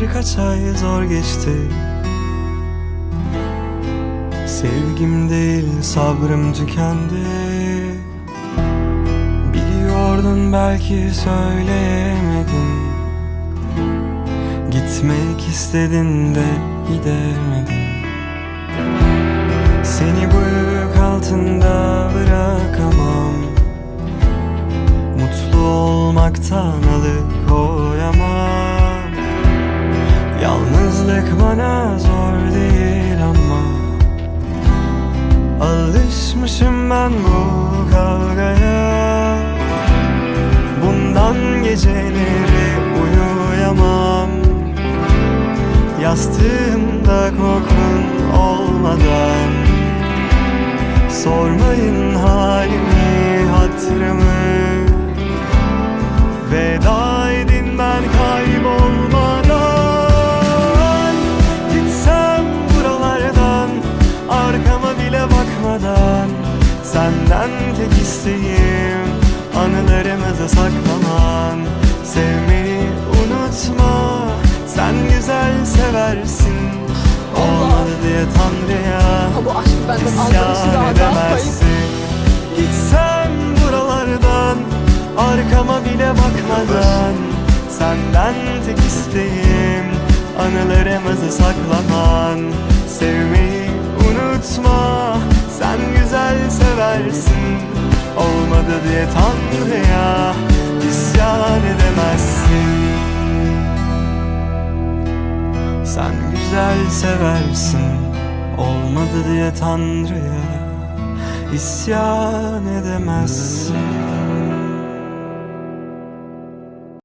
birkaç ay zor geçti. Sevgim değil sabrım tükendi. Biliyordun belki söyleyemedin Gitmek istedin de gidemedin Seni bu yük altında bırakamam. Mutlu olmaktan alıkoyamam Alışmışım ben bu kavgaya Bundan geceleri uyuyamam. Yastığımda kokun olmadan. Sormayın halimi Senden tek isteğim Anılarımızı saklaman. Sevmeyi unutma Sen güzel seversin. Olmadı diye Tanrı'ya İsyan edemezsin. Gitsem buralardan Arkama bile bakmadan. Senden tek isteğim Anılarımızı saklaman. Sevmeyi unutma seversin Olmadı diye Tanrı'ya isyan edemezsin. Sen güzel seversin Olmadı diye Tanrı'ya isyan edemezsin